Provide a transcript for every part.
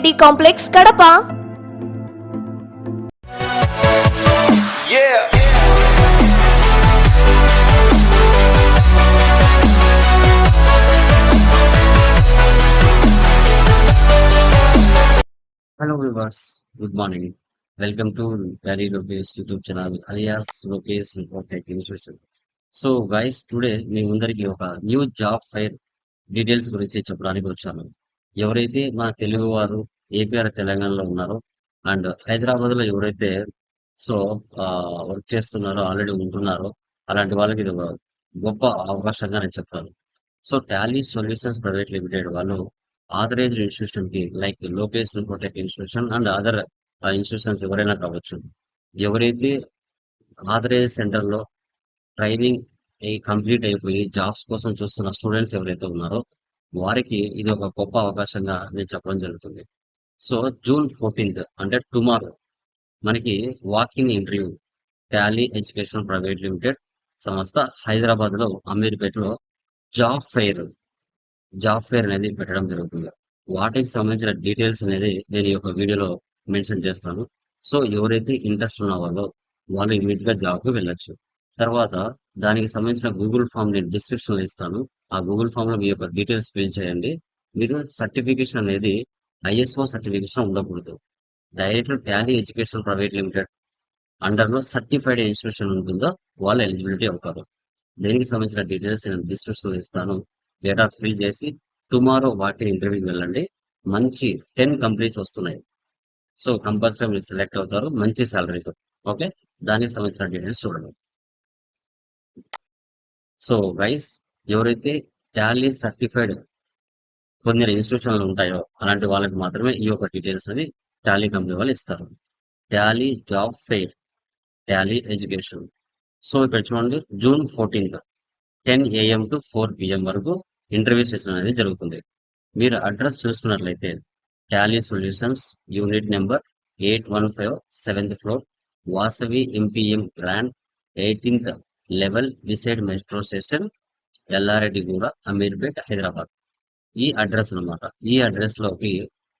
Complex Kadapa Yeah. Hello viewers, good morning. Welcome to Gary Lopez YouTube channel alias Lopez Infotech Institution. So guys today మీ ముందరికి ఒక new job fire details గురించి చెప్పడానికి వచ్చాను ఎవరైతే మన తెలుగు వారు ఏపీఆర్ తెలంగాణలో ఉన్నారో అండ్ హైదరాబాద్లో ఎవరైతే సో వర్క్ చేస్తున్నారో ఆల్రెడీ ఉంటున్నారో అలాంటి వాళ్ళకి ఇది ఒక గొప్ప అవకాశంగా నేను చెప్తాను. So Tally solutions private limited వాళ్ళు authorized ఇన్స్టిట్యూషన్కి like Lokesh Infotech institution and other institutions ఎవరైనా కావచ్చు ఎవరైతే ఆథరైజ్ సెంటర్లో ట్రైనింగ్ కంప్లీట్ అయిపోయి జాబ్స్ కోసం చూస్తున్న స్టూడెంట్స్ ఎవరైతే ఉన్నారో వారికి ఇది ఒక గొప్ప అవకాశంగా నేను చెప్పడం జరుగుతుంది. సో జూన్ ఫోర్టీన్త్ అంటే టుమారో మనకి walking interview Tally education private limited సంస్థ హైదరాబాద్లో అమీర్పేటలో జాబ్ ఫెయిర్ జాబ్ ఫెయిర్ అనేది పెట్టడం జరుగుతుంది. వాటికి సంబంధించిన డీటెయిల్స్ అనేది నేను ఈ యొక్క వీడియోలో మెన్షన్ చేస్తాను. సో ఎవరైతే ఇంట్రెస్ట్ ఉన్న వాళ్ళో వాళ్ళు ఇమీడియట్గా జాబ్కి వెళ్ళొచ్చు. తర్వాత దానికి సంబంధించిన గూగుల్ ఫామ్ నేను డిస్క్రిప్షన్ ఇస్తాను. ఆ గూగుల్ ఫామ్లో మీ యొక్క డీటెయిల్స్ ఫిల్ చేయండి. మీరు సర్టిఫికేషన్ అనేది ఐఎస్ఓ సర్టిఫికేషన్ ఉండకూడదు. Direct Tally education private limited అండర్లో certified institution ఉంటుందో వాళ్ళు ఎలిజిబిలిటీ అవుతారు. దీనికి సంబంధించిన డీటెయిల్స్ నేను డిస్క్రిప్షన్లో ఇస్తాను. డేటా ఫిల్ చేసి టుమారో వాటి ఇంటర్వ్యూకి వెళ్ళండి. మంచి టెన్ కంపెనీస్ వస్తున్నాయి. సో కంపల్సరీ మీరు సెలెక్ట్ అవుతారు. మంచి శాలరీతో ఓకే దానికి సంబంధించిన డీటెయిల్స్ చూడండి. సో గైస్ ఎవరైతే టాలీ సర్టిఫైడ్ కొన్ని ఇన్స్టిట్యూషన్లు ఉంటాయో అలాంటి వాళ్ళకి మాత్రమే ఈ యొక్క డీటెయిల్స్ అనేది టాలీ కంపెనీ వాళ్ళు ఇస్తారు. Tally job fair Tally education so ఇక్కడ చూడండి June fourteenth ten AM to four PM వరకు ఇంటర్వ్యూ సెషన్ అనేది జరుగుతుంది. మీరు అడ్రస్ చూసుకున్నట్లయితే Tally solutions unit number eight one five seventh floor Vasavi MPM grand eighteenth level beside metro station Yellareddyguda Ameerpet Hyderabad. ఈ address అన్నమాట. ఈ అడ్రస్లోకి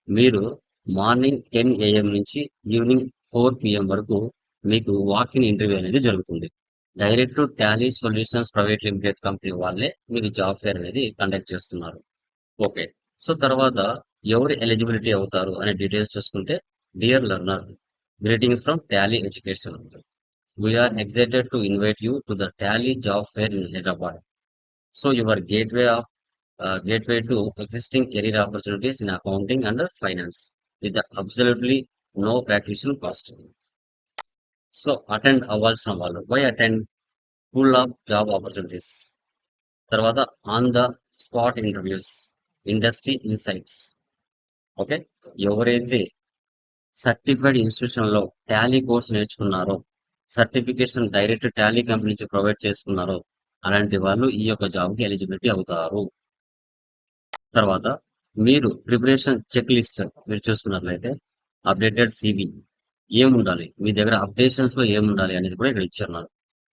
మీరు మార్నింగ్ టెన్ ఏఎం నుంచి ఈవినింగ్ ఫోర్ పిఎం వరకు మీకు వాకింగ్ ఇంటర్వ్యూ అనేది జరుగుతుంది. Direct Tally solutions private limited company వాళ్ళే మీకు జాబ్ ఫేర్ అనేది కండక్ట్ చేస్తున్నారు. ఓకే. సో తర్వాత ఎవరు ఎలిజిబిలిటీ అవుతారు అనే డీటెయిల్స్ చూసుకుంటే dear learner greetings from Tally education. We are excited to invite you to the Tally job fair in Hyderabad. So your gateway of gateway to existing career opportunities in accounting and finance with absolutely no participation cost so attend అవ్వాల్సిన వాళ్ళు why attend full of job opportunities తర్వాత on the spot interviews industry insights okay ఎవరైతే certified ఇన్స్టిట్యూషన్లో Tally course నేర్చుకున్నారో certification direct Tally company నుంచి provide చేసుకున్నారో అలాంటి వాళ్ళు ఈ యొక్క జాబ్కి ఎలిజిబిలిటీ అవుతారు. తర్వాత మీరు ప్రిపరేషన్ చెక్ లిస్ట్ మీరు చూసుకున్నట్లయితే అప్డేటెడ్ సివి ఏముండాలి? మీ దగ్గర అప్డేషన్స్లో ఏముండాలి అనేది కూడా ఇక్కడ ఇచ్చారు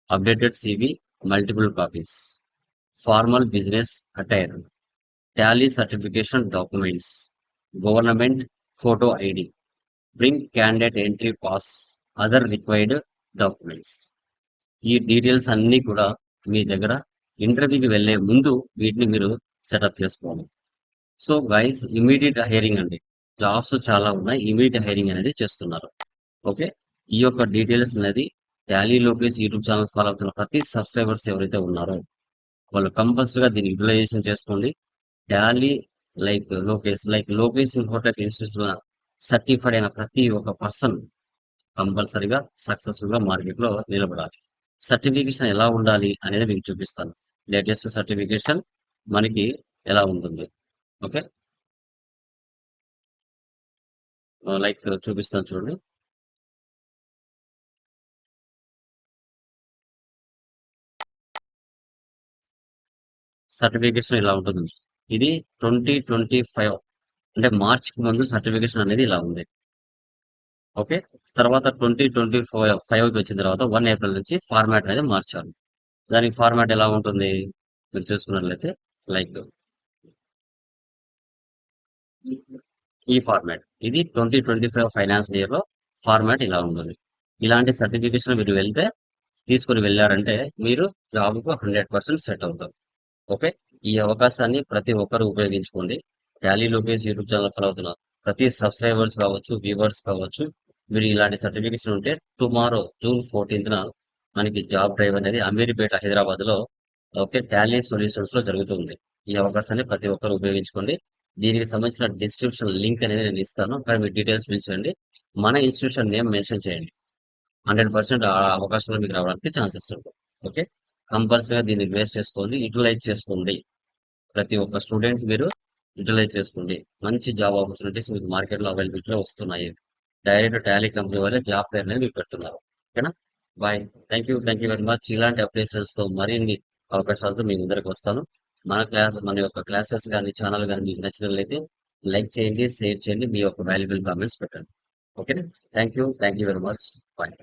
updated CV multiple copies formal business attire Tally certification documents government photo ID bring candidate entry pass other required documents. ఈ డీటెయిల్స్ అన్ని కూడా మీ దగ్గర ఇంటర్వ్యూకి వెళ్ళే ముందు వీటిని మీరు సెటప్ చేసుకోవాలి. సో గైస్ ఇమీడియట్ హైరింగ్ అండి. జాబ్స్ చాలా ఉన్నాయి. ఇమీడియట్ హైరింగ్ అనేది చేస్తున్నారు. ఓకే ఈ యొక్క డీటెయిల్స్ అనేది Tally Lokesh YouTube channel follow అవుతున్న ప్రతి సబ్స్క్రైబర్స్ ఎవరైతే ఉన్నారో వాళ్ళు కంపల్సరీగా దీన్ని యూటిలైజేషన్ చేసుకోండి. Tally like Lokesh like Lokesh Infotech institute certified అయిన ప్రతి ఒక్క పర్సన్ కంపల్సరీగా సక్సెస్ఫుల్ మార్కెట్లో మార్కెట్లో నిలబడాలి. సర్టిఫికేషన్ ఎలా ఉండాలి అనేది మీకు చూపిస్తాను. లేటెస్ట్ సర్టిఫికేషన్ మనకి ఎలా ఉంటుంది. ఓకే? లైక్ చూపిస్తాను చూడండి. సర్టిఫికేషన్ ఇలా ఉంటుంది? ఇది ట్వంటీ ట్వంటీ ఫైవ్ అంటే మార్చికి ముందు సర్టిఫికేషన్ అనేది ఇలా ఉంది. ఓకే? తర్వాత ట్వంటీ ట్వంటీ ఫైవ్ ఫైవ్ వచ్చిన తర్వాత వన్ ఏప్రిల్ నుంచి ఫార్మాట్ అనేది మార్చాలి. దానికి ఫార్మాట్ ఎలా ఉంటుంది? మీరు చూసుకున్నట్లయితే లైక్ ఈ ఫార్మాట్. ఇది ట్వంటీ ట్వంటీ ఫైవ్ ఫైనాన్స్ ఇయర్లో ఫార్మాట్ ఇలా ఉంటుంది. ఇలాంటి సర్టిఫికేషన్ మీరు వెళ్తే తీసుకుని వెళ్ళారంటే మీరు జాబ్కు హండ్రెడ్ పర్సెంట్ సెట్ అవుతారు. ఓకే? ఈ అవకాశాన్ని ప్రతి ఒక్కరు ఉపయోగించుకోండి. Tally Lokesh YouTube channel follow అవుతున్న ప్రతి సబ్స్క్రైబర్స్ కావచ్చు వ్యూవర్స్ కావచ్చు మీరు ఇలాంటి సర్టిఫికేషన్ ఉంటే టుమారో జూన్ ఫోర్టీన్త్ న మనకి జాబ్ డ్రైవ్ అనేది అమీర్పేట హైదరాబాద్లో ఓకే టాలీ సొల్యూషన్స్లో జరుగుతుంది. ఈ అవకాశాన్ని ప్రతి ఒక్కరు ఉపయోగించుకోండి. దీనికి సంబంధించిన డిస్క్రిప్షన్ లింక్ అనేది నేను ఇస్తాను. అక్కడ మీ డీటెయిల్స్ పిలిచండి మన ఇన్స్టిట్యూషన్ నేమ్ మెన్షన్ చేయండి. హండ్రెడ్ పర్సెంట్ ఆ అవకాశాలు మీకు రావడానికి ఛాన్సెస్ ఉంటాయి. ఓకే? కంపల్సరీగా దీన్ని వేస్ట్ చేసుకోండి. యూటిలైజ్ చేసుకోండి. ప్రతి ఒక్క స్టూడెంట్ మీరు యూటిలైజ్ చేసుకోండి. మంచి జాబ్ ఆపర్చునిటీస్ మీకు మార్కెట్లో అవైలబిలిటీలో వస్తున్నాయి. డైరెక్ట్ టాలీ కంపెనీ వాళ్ళే జాబ్ ఫేర్ అనేది మీకు పెడుతున్నారు. ఓకేనా? Bye. Thank you thank you very much ఇలాంటి అప్లికేషన్స్తో మరిన్ని అవకాశాలతో మీ ముందరికి వస్తాను. మన క్లాస్ మన యొక్క క్లాసెస్ కానీ ఛానల్ కానీ మీకు నచ్చినట్లయితే లైక్ చేయండి షేర్ చేయండి మీ యొక్క వాల్యుబుల్ కామెంట్స్ పెట్టండి. ఓకేనా? Thank you thank you very much bye